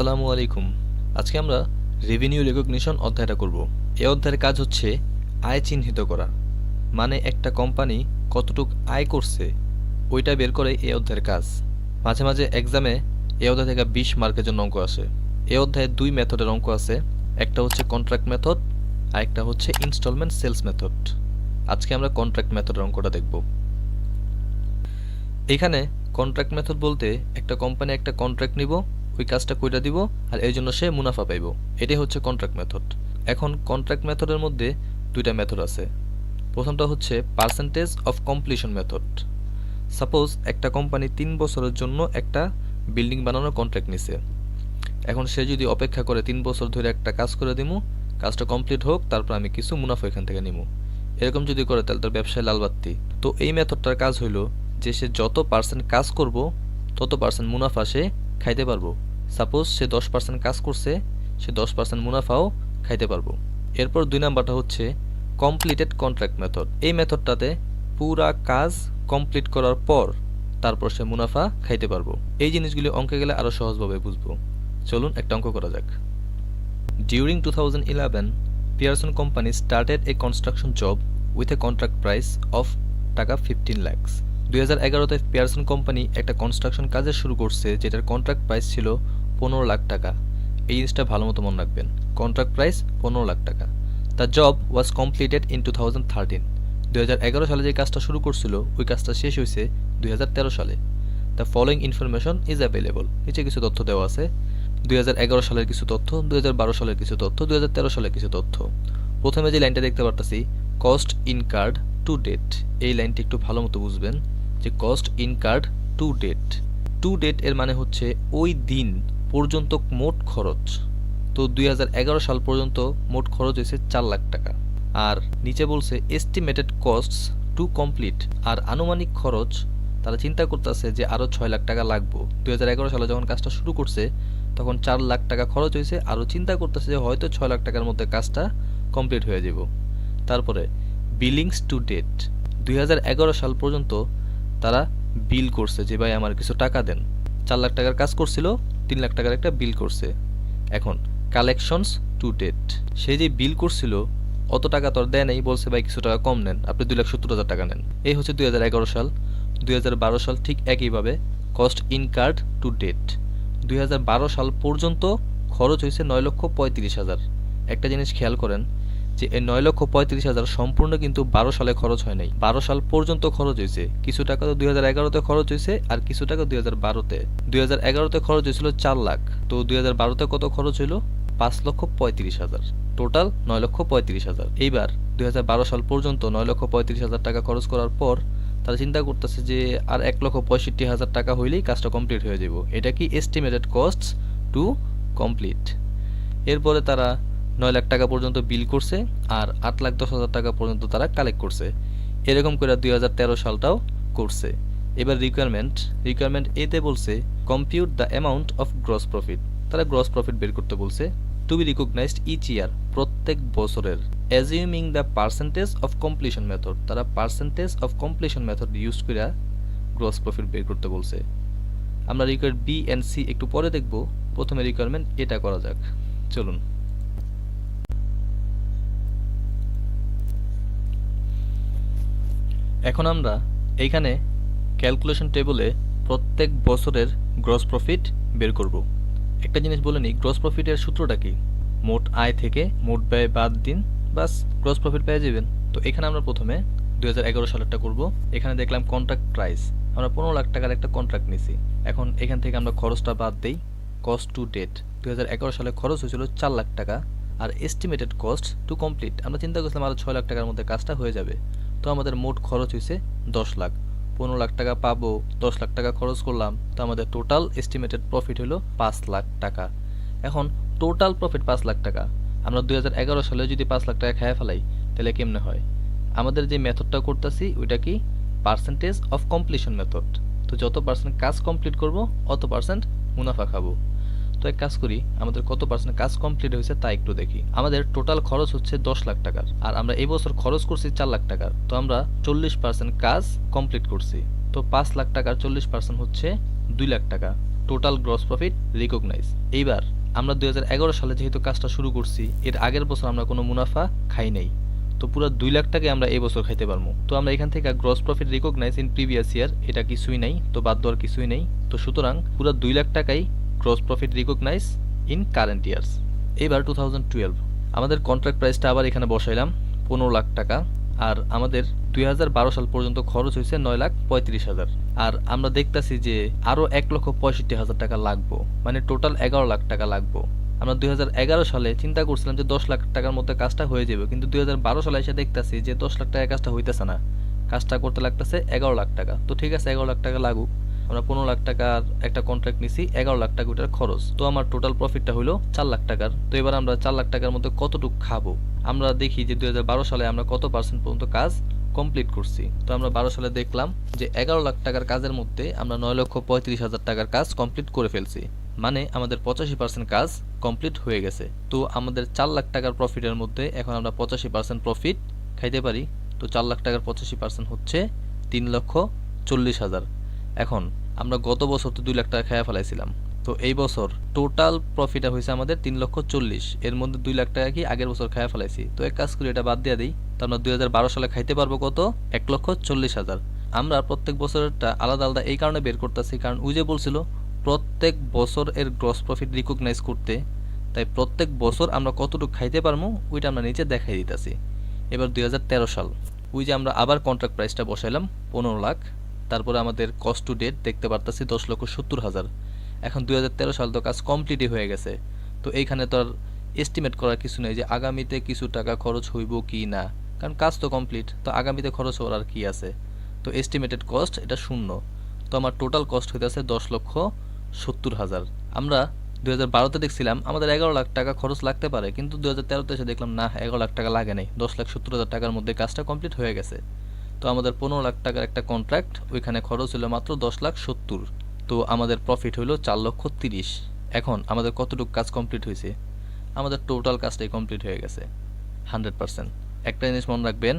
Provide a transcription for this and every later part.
আসসালামু আলাইকুম। আজকে আমরা রেভিনিউ রেকগনিশন অধ্যায়টা করব। এই অধ্যায়ের কাজ হচ্ছে আয় চিহ্নিত করা। মানে একটা কোম্পানি কতটুক আয় করছে, ওইটা বের করে এই অধ্যায়ের কাজ। মাঝে মাঝে এক্সামে এই অধ্যায় থেকে বিশ মার্কের জন্য অঙ্ক আসে। এই অধ্যায়ে দুই মেথডের অঙ্ক আছে। একটা হচ্ছে কন্ট্রাক্ট মেথড আর একটা হচ্ছে ইনস্টলমেন্ট সেলস মেথড আজকে আমরা কন্ট্রাক্ট মেথডের অঙ্কটা দেখব। এখানে কন্ট্রাক্ট মেথড বলতে একটা কোম্পানি একটা কন্ট্রাক্ট নিব ওই কাজটা কইরা দিব আর এই জন্য সে মুনাফা পাইব। এটাই হচ্ছে কন্ট্রাক্ট মেথড এখন কন্ট্রাক্ট মেথডের মধ্যে দুইটা মেথড আছে। প্রথমটা হচ্ছে percentage of completion method suppose একটা কোম্পানি তিন বছরের জন্য একটা বিল্ডিং বানানোর কন্ট্রাক্ট নিছে। এখন সে যদি অপেক্ষা করে তিন বছর ধরে একটা কাজ করে দিমু, কাজটা কমপ্লিট হোক, তারপর আমি কিছু মুনাফা এখান থেকে নিমু। এরকম যদি করে, তাহলে তার ব্যবসায় লালবাত্তি তো এই মেথডটার কাজ হইল যে সে যত পার্সেন্ট কাজ করব, তত পার্সেন্ট মুনাফা সে খাইতে পারব। সাপোজ সে দশ পার্সেন্ট কাজ করছে, সে দশ পার্সেন্ট মুনাফাও খাইতে পারব। এরপর দুই নাম্বারটা হচ্ছে কমপ্লিটেড কন্ট্রাক্ট মেথড এই মেথডটাতে পুরা কাজ কমপ্লিট করার পর তারপর সে মুনাফা খাইতে পারব। এই জিনিসগুলি অঙ্কে গেলে আরও সহজভাবে বুঝব। চলুন একটা অঙ্ক করা যাক। During two thousand eleven Pearson company started a construction job with a contract price of টাকা ফিফটিন ল্যাক্স দুই হাজার এগারোতে পিয়ারসন কোম্পানি একটা কনস্ট্রাকশন কাজের শুরু করছে, যেটার কন্ট্রাক্ট প্রাইস ছিল পনেরো লাখ টাকা। এই জিনিসটা ভালো মতো মনে রাখবেন। কন্ট্রাক্ট প্রাইস পনেরো লাখ টাকা। The job was completed in two thousand thirteen দুই হাজার এগারো সালে যে কাজটা শুরু করছিল, ওই কাজটা শেষ হয়েছে দুই হাজার তেরো সালে। The following information is available নিচে কিছু তথ্য দেওয়া আছে। দুই হাজার এগারো সালের কিছু তথ্য, দুই হাজার বারো সালের কিছু তথ্য, দুই হাজার তেরো সালের কিছু তথ্য। প্রথমে যে লাইনটা দেখতে পারতাছি কস্ট ইনকার্ড টু ডেট এই লাইনটি একটু ভালো মতো বুঝবেন, যে cost incurred to date to date এর মানে হচ্ছে ওই দিন পর্যন্ত মোট খরচ। তো দুই হাজার এগারো সাল পর্যন্ত মোট খরচ হয়েছে চার লাখ টাকা। আর নিচে বলছে এস্টিমেটেড কস্টস টু কমপ্লিট আর আনুমানিক খরচ, তারা চিন্তা করতেছে যে আরও ছয় লাখ টাকা লাগবো। দুই সালে যখন কাজটা শুরু করছে, তখন চার লাখ টাকা খরচ হয়েছে। আরও চিন্তা করতেছে যে হয়তো ছয় লাখ টাকার মধ্যে কাজটা কমপ্লিট হয়ে যাব। তারপরে বিলিংস টু ডেট দুই হাজার এগারো সাল পর্যন্ত তারা বিল করছে যে, ভাই, আমার কিছু টাকা দেন। চার লাখ টাকার কাজ করছিল তিন লাখ টাকার একটা বিল করছে। এখন কালেকশনস টু ডেট সে যে বিল করছিল, অত টাকা তো আর দেয় নাই, বলছে, ভাই, কিছু টাকা কম নেন, আপনি দুই লাখ সত্তর হাজার টাকা নেন। এই হচ্ছে দুই হাজার এগারো সাল। দুই হাজার বারো সাল ঠিক একইভাবে কস্ট ইনকার্ড টু ডেট দুই হাজার বারো সাল পর্যন্ত খরচ হয়েছে নয় লক্ষ পঁয়ত্রিশ হাজার। একটা জিনিস খেয়াল করেন যে এই নয় লক্ষ পঁয়ত্রিশ হাজার সম্পূর্ণ কিন্তু বারো সালে খরচ হয় নাই। বারো সাল পর্যন্ত খরচ হয়েছে। কিছু টাকা তো দুই হাজার এগারোতে খরচ হয়েছে আর কিছু টাকা দুই হাজার বারোতে। দুই হাজার এগারোতে খরচ হয়েছিল চার লাখ। তো দুই হাজার বারোতে কত খরচ হইল? পাঁচ লক্ষ পঁয়ত্রিশ হাজার। টোটাল নয় লক্ষ পঁয়ত্রিশ হাজার। এইবার দুই হাজার বারো সাল পর্যন্ত নয় লক্ষ পঁয়ত্রিশ হাজার টাকা খরচ করার পর তারা চিন্তা করতেছে যে আর এক লক্ষ পঁয়ষট্টি হাজার টাকা হইলেই কাজটা কমপ্লিট হয়ে যাব এটা কি এস্টিমেটেড কস্ট টু কমপ্লিট এরপরে তারা নয় লাখ টাকা পর্যন্ত বিল করছে আর আট লাখ দশ হাজার টাকা পর্যন্ত তারা কালেক্ট করছে। এরকম করে দুই হাজার তেরো সালটাও করছে। এবার রিকোয়ারমেন্ট রিকোয়ারমেন্ট এতে বলছে compute the amount of gross profit তারা গ্রস প্রফিট বের করতে বলছে to be recognized each year প্রত্যেক বছরের। Assuming the percentage of completion method তারা percentage of completion method use করে গ্রস প্রফিট বের করতে বলছে। আমরা রিকোয়ার বি অ্যান্ড সি একটু পরে দেখব, প্রথমে রিকোয়ারমেন্ট এটা করা যাক। চলুন। এখন আমরা এইখানে ক্যালকুলেশন টেবলে প্রত্যেক বছরের গ্রস প্রফিট বের করব। একটা জিনিস বলে নিই গ্রস প্রফিটের সূত্রটা কি? মোট আয় থেকে মোট ব্যয় বাদ দিন বাস গ্রস প্রফিট পেয়ে যাবেন। তো এখানে আমরা প্রথমে দু হাজার এগারো সালেরটা করব। এখানে দেখলাম কন্ট্রাক্ট প্রাইস আমরা পনেরো লাখ টাকার একটা কন্ট্রাক্ট নিছি। এখন এখান থেকে আমরা খরচটা বাদ দিই। কস্ট টু ডেট দু হাজার এগারো সালে খরচ হয়েছিল চার লাখ টাকা। আর এস্টিমেটেড কস্ট টু কমপ্লিট আমরা চিন্তা করছিলাম আরও ছয় লাখ টাকার মধ্যে কাজটা হয়ে যাবে। তো আমাদের মোট খরচ হয়েছে দশ লাখ। পনেরো লাখ টাকা পাবো, দশ লাখ টাকা খরচ করলাম, তো আমাদের টোটাল এস্টিমেটেড প্রফিট হলো পাঁচ লাখ টাকা। এখন টোটাল প্রফিট পাঁচ লাখ টাকা। আমরা দু হাজার এগারো সালে যদি পাঁচ লাখ টাকা খেয়ে ফেলাই, তাহলে কেমনে হয়? আমাদের যে মেথডটা করতেছি, ওইটা কি? পার্সেন্টেজ অফ কমপ্লিশন মেথড তো যত পার্সেন্ট কাজ কমপ্লিট করব, অত পার্সেন্ট মুনাফা খাব। তো এক কাজ করি, আমাদের কত পার্সেন্ট কাজ কমপ্লিট হয়েছে তা একটু দেখি। আমাদের টোটাল খরচ হচ্ছে দশ লাখ টাকার, আর আমরা এই বছর খরচ করছি চার লাখ টাকার, তো আমরা চল্লিশ পার্সেন্ট কাজ কমপ্লিট করছি। তো পাঁচ লাখ টাকার চল্লিশ পার্সেন্ট হচ্ছে দুই লাখ টাকা টোটাল গ্রস প্রফিট রিকগনাইজ এইবার আমরা দুই হাজার এগারো সালে যেহেতু কাজটা শুরু করছি, এর আগের বছর আমরা কোনো মুনাফা খাই নাই। তো পুরো দুই লাখ টাকা আমরা এই বছর খাইতে পারব। তো আমরা এখান থেকে gross profit recognize in previous year এটা কিছুই নাই, তো বাদ দেওয়ার কিছুই নেই। তো সুতরাং পুরো দুই লাখ টাকাই gross profit recognize in current years এবার টু আমাদের কন্ট্রাক্ট প্রাইসটা আবার এখানে বসাইলাম, পনেরো লাখ টাকা, আর আমাদের দুই সাল পর্যন্ত খরচ হয়েছে নয় লাখ পঁয়ত্রিশ হাজার। আর আমরা দেখতাছি যে আরও এক লক্ষ পঁয়ষট্টি হাজার টাকা লাগবো মানে টোটাল এগারো লাখ টাকা লাগবো। আমরা দুই হাজার এগারো সালে চিন্তা করছিলাম যে দশ লাখ টাকার মধ্যে কাজটা হয়ে যাবে, কিন্তু দুই হাজার বারো সালে এসে দেখতাছি যে দশ লাখ টাকা কাজটা হইতেছে না। কাজটা করতে লাগতেছে এগারো লাখ টাকা। তো ঠিক আছে, এগারো লাখ টাকা লাগুক আমরা পনেরো লাখ টাকার একটা কন্ট্রাক্ট নিছি, এগারো লাখ টাকা ওটার খরচ। তো আমার টোটাল প্রফিটটা হলো চার লাখ টাকার। তো এবার আমরা চার লাখ টাকার মধ্যে কতটুকু খাব? আমরা দেখি যে দু হাজার বারো সালে আমরা কত পার্সেন্ট পর্যন্ত কাজ কমপ্লিট করছি। তো আমরা বারো সালে দেখলাম যে এগারো লাখ টাকার কাজের মধ্যে আমরা নয় লক্ষ পঁয়ত্রিশ হাজার টাকার কাজ কমপ্লিট করে ফেলছি। মানে আমাদের পঁচাশি পার্সেন্ট কাজ কমপ্লিট হয়ে গেছে। তো আমাদের চার লাখ টাকার প্রফিটের মধ্যে এখন আমরা পঁচাশি পার্সেন্ট প্রফিট খাইতে পারি। তো চার লাখ টাকার পঁচাশি পার্সেন্ট হচ্ছে তিন লক্ষ চল্লিশ হাজার। এখন আমরা গত বছর তো দুই লাখ টাকা খেয়ে ফেলাইছিলাম। তো এই বছর টোটাল প্রফিট হয়েছে আমাদের তিন লক্ষ চল্লিশ। এর মধ্যে দুই লাখ টাকা কি আগের বছর খেয়ে ফেলাইছি। তো এক কাজ করি, এটা বাদ দিয়ে দিই। তো আমরা দুই হাজার বারো সালে খাইতে পারব কত? এক লক্ষ চল্লিশ হাজার। আমরা প্রত্যেক বছরেরটা আলাদা আলাদা এই কারণে বের করতেছি। কারণ উই যে বলছিল, প্রত্যেক বছর এর গ্রস প্রফিট রিকগনাইজ করতে। তাই প্রত্যেক বছর আমরা কতটুকু খাইতে পারব ওইটা আমরা নিচে দেখাই দিতেছি। এবার দুই হাজার তেরো সাল। ওই যে আমরা আবার কন্ট্রাক্ট প্রাইসটা বসাইলাম, পনেরো লাখ। তারপরে আমাদের কস্ট টু ডেট দেখতে পারতাছি দশ লক্ষ সত্তর হাজার। এখন দুই সাল তো কাজ কমপ্লিটই হয়ে গেছে। তো এইখানে তো আর এস্টিমেট করার কিছু নেই যে আগামীতে কিছু টাকা খরচ হইব কি না। কারণ কাজ তো কমপ্লিট তো আগামীতে খরচ হওয়ার আর কি আছে? তো এস্টিমেটেড কস্ট এটা শূন্য। তো আমার টোটাল কস্ট হইতেছে দশ লক্ষ সত্তর হাজার। আমরা দুই হাজার বারোতে দেখছিলাম, আমাদের এগারো লাখ টাকা খরচ লাগতে পারে, কিন্তু দু হাজার তেরোতে এসে দেখলাম, না, এগারো লাখ টাকা লাগে নাই। দশ লাখ সত্তর হাজার টাকার মধ্যে কাজটা কমপ্লিট হয়ে গেছে। তো আমাদের পনেরো লাখ টাকার একটা কন্ট্রাক্ট ওইখানে খরচ হলো মাত্র দশ লাখ সত্তর। তো আমাদের প্রফিট হলো চার লক্ষ তিরিশ। এখন আমাদের কতটুকু কাজ কমপ্লিট হয়েছে আমাদের টোটাল কাজটাই কমপ্লিট হয়ে গেছে হান্ড্রেড পার্সেন্ট একটা জিনিস মনে রাখবেন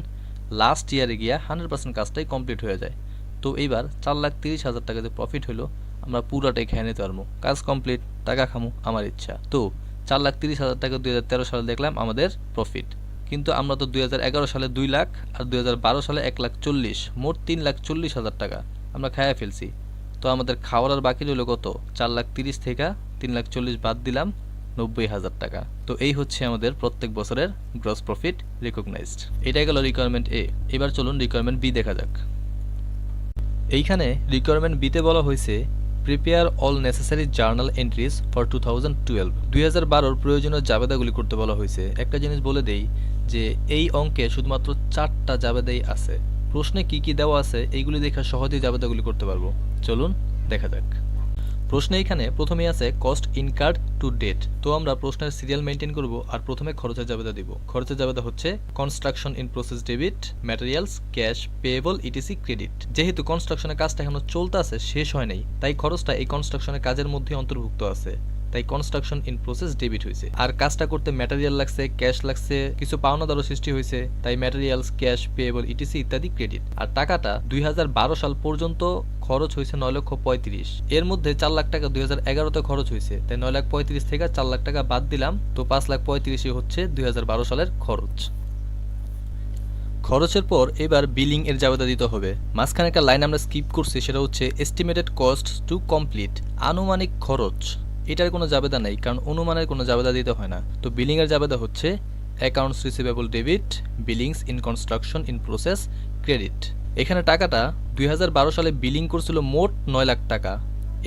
লাস্ট ইয়ারে গিয়া হান্ড্রেড পার্সেন্ট কাজটাই কমপ্লিট হয়ে যায়। তো এইবার চার লাখ তিরিশ হাজার টাকা যে প্রফিট হলো আমরা পুরাটাই খেয়ে নিতে পারব। কাজ কমপ্লিট টাকা খামু, আমার ইচ্ছা। তো চার লাখ তিরিশ হাজার টাকা দুই হাজার তেরো সালে দেখলাম আমাদের প্রফিট কিন্তু আমরা তো দুই হাজার এগারো সালে দুই লাখ আর দুই হাজার বারো সালে এক লাখ চল্লিশ, মোট তিন লাখ চল্লিশ হাজার টাকা। আমরা খাইয়া ফেলছি। তো আমাদের খাওয়ার আর বাকি রইল কত? চার লাখ তিরিশ থেকে তিন লাখ চল্লিশ বাদ দিলাম নব্বই হাজার টাকা। তো এই হচ্ছে আমাদের প্রত্যেক বছরের গ্রস প্রফিট রিকগনাইজড এটা গেল রিকোয়ারমেন্ট এ এবার চলুন রিকোয়ারমেন্ট বি দেখা যাক। এইখানে রিকোয়ারমেন্ট বিতে বলা হয়েছে prepare all necessary journal entries for two thousand twelve দুই হাজার বারোর প্রয়োজনীয় জাবেদাগুলি করতে বলা হয়েছে। একটা জিনিস বলে দেই যে, এই অঙ্কে শুধুমাত্র চারটা জাবেদাই আছে। প্রশ্নে কি কি দেওয়া আছে, এইগুলি দেখা সহজেই জাবেদাগুলি করতে পারব। চলুন, দেখা যাক। প্রশ্নে এখানে প্রথমেই আছে কস্ট ইনকার্ড টু ডেট তো আমরা প্রশ্নের সিরিয়াল মেনটেন করব আর প্রথমে খরচের জাবেদা দিব। খরচের জাবেদা হচ্ছে construction in process debit materials cash payable etc credit যেহেতু কনস্ট্রাকশনের কাজটা এখনও চলতে আছে, শেষ হয় নাই। তাই খরচটা এই কনস্ট্রাকশনের কাজের মধ্যে অন্তর্ভুক্ত আছে। তাই কনস্ট্রাকশন ইন প্রসেস ডেবিট হয়েছে আর কাজটা করতে ম্যাটেরিয়াল লাগছে ক্যাশ লাগছে, কিছু পাওনা পাওনাদারও সৃষ্টি হয়েছে তাই ম্যাটেরিয়ালস ক্যাশ পেয়েবল ইটিসি ইত্যাদি ক্রেডিট আর টাকাটা দুই হাজার বারো সাল পর্যন্ত খরচ হয়েছে নয় লক্ষ পঁয়ত্রিশ। এর মধ্যে চার লাখ টাকা দুই হাজার এগারোতে খরচ হয়েছে তাই নয় লাখ পঁয়ত্রিশ থেকে চার লাখ টাকা বাদ দিলাম, তো পাঁচ লাখ পঁয়ত্রিশই হচ্ছে দুই হাজার বারো সালের খরচ। খরচের পর এবার বিলিং এর জাবেদা দিতে হবে। মাঝখানে একটা লাইন আমরা স্কিপ করছি, সেটা হচ্ছে এস্টিমেটেড কস্ট টু কমপ্লিট আনুমানিক খরচ। এটার কোনো জাবেদা নেই, কারণ অনুমানের কোনো জাবেদা দিতে হয় না। তো বিলিংয়ের জাবেদা হচ্ছে accounts receivable debit billings in construction in process credit এখানে টাকাটা দুই হাজার বারো সালে বিলিং করছিল মোট নয় লাখ টাকা।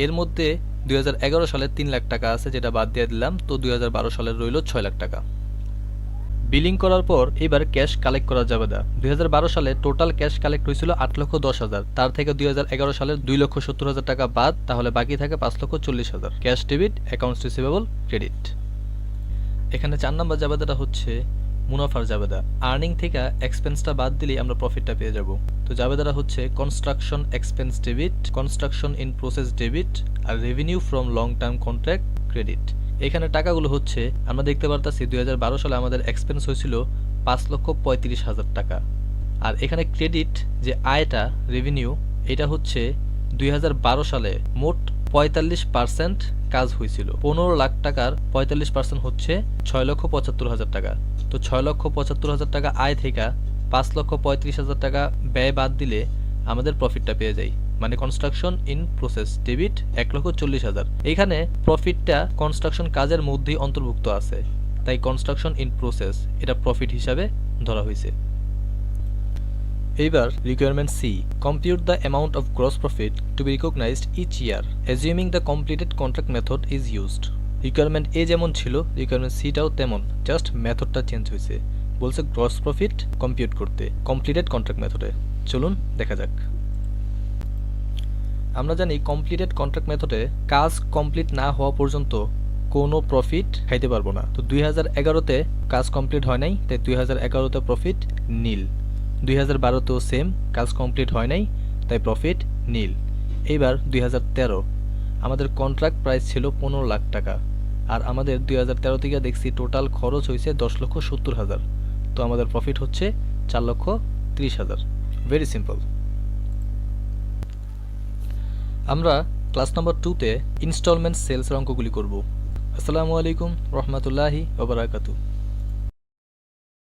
এর মধ্যে দুই হাজার এগারো সালে তিন লাখ টাকা আছে, যেটা বাদ দিয়ে দিলাম, তো দুই সালের রইল ছয় লাখ টাকা। বিলিং করার পর এবার ক্যাশ কালেক্ট করা যাবে না। দুই সালে টোটাল ক্যাশ কালেক্ট হয়েছিল আট লক্ষ দশ হাজার। তার থেকে দুই সালের দুই লক্ষ সত্তর হাজার টাকা বাদ, তাহলে বাকি থাকে পাঁচ লক্ষ চল্লিশ হাজার। Cash debit, accounts receivable, credit. এখানে চার নম্বর জাবেদাটা হচ্ছে মুনাফার জাবেদা। আর্নিং থেকে এক্সপেন্সটা বাদ দিলেই আমরা প্রফিটটা পেয়ে যাব। তো জাবেদাটা হচ্ছে construction expense debit, construction in process debit, R revenue from long term contract credit. এখানে টাকাগুলো হচ্ছে, আমরা দেখতে পারতাছি দুই হাজার বারো সালে আমাদের এক্সপেন্স হয়েছিল পাঁচ লক্ষ পঁয়ত্রিশ হাজার টাকা। আর এখানে ক্রেডিট যে আয়টা রেভিনিউ এটা হচ্ছে দুই হাজার বারো সালে মোট পঁয়তাল্লিশ পার্সেন্ট কাজ হয়েছিল। পনেরো লাখ টাকার পঁয়তাল্লিশ পার্সেন্ট হচ্ছে ছয় লক্ষ পঁচাত্তর হাজার টাকা। তো ছয় লক্ষ পঁচাত্তর হাজার টাকা আয় থেকে পাঁচ লক্ষ পঁয়ত্রিশ হাজার টাকা ব্যয় বাদ দিলে আমাদের প্রফিটটা পেয়ে যাই। মানে কনস্ট্রাকশন ইন প্রসেস ডেবিট এক লক্ষ চল্লিশ হাজার। এখানে প্রফিটটা কনস্ট্রাকশন কাজের মধ্যেই অন্তর্ভুক্ত আছে। তাই কনস্ট্রাকশন ইন প্রসেস এটা প্রফিট হিসাবে ধরা হয়েছে। এইবার requirement C compute the amount of gross profit to be recognized each year assuming the completed contract method is used requirement A যেমন ছিল রিকোয়ারমেন্ট সিটাও তেমন জাস্ট মেথডটা চেঞ্জ হয়েছে। বলছে গ্রস প্রফিট কম্পিউট করতে কমপ্লিটেড কন্ট্রাক্ট মেথডে চলুন দেখা যাক। আমরা জানি কমপ্লিটেড কন্ট্রাক্ট মেথডে কাজ কমপ্লিট না হওয়া পর্যন্ত কোনো প্রফিট খাইতে পারব না। তো দুই হাজার এগারোতে কাজ কমপ্লিট হয় নাই, তাই দুই হাজার এগারোতে প্রফিট নীল। দুই হাজার বারোতেও সেম কাজ কমপ্লিট হয় নাই, তাই প্রফিট নীল। এইবার দুই হাজার তেরো। আমাদের কন্ট্রাক্ট প্রাইস ছিল পনেরো লাখ টাকা, আর আমাদের দুই হাজার তেরো থেকে দেখছি টোটাল খরচ হয়েছে দশ লক্ষ সত্তর হাজার। তো আমাদের প্রফিট হচ্ছে চার লক্ষ ত্রিশ হাজার। ভেরি সিম্পল আমরা ক্লাস নম্বর টুতে ইনস্টলমেন্ট সেলসের অঙ্কগুলি করব। আসসালামু আলাইকুম রহমতুল্লাহি ওবরাকাতু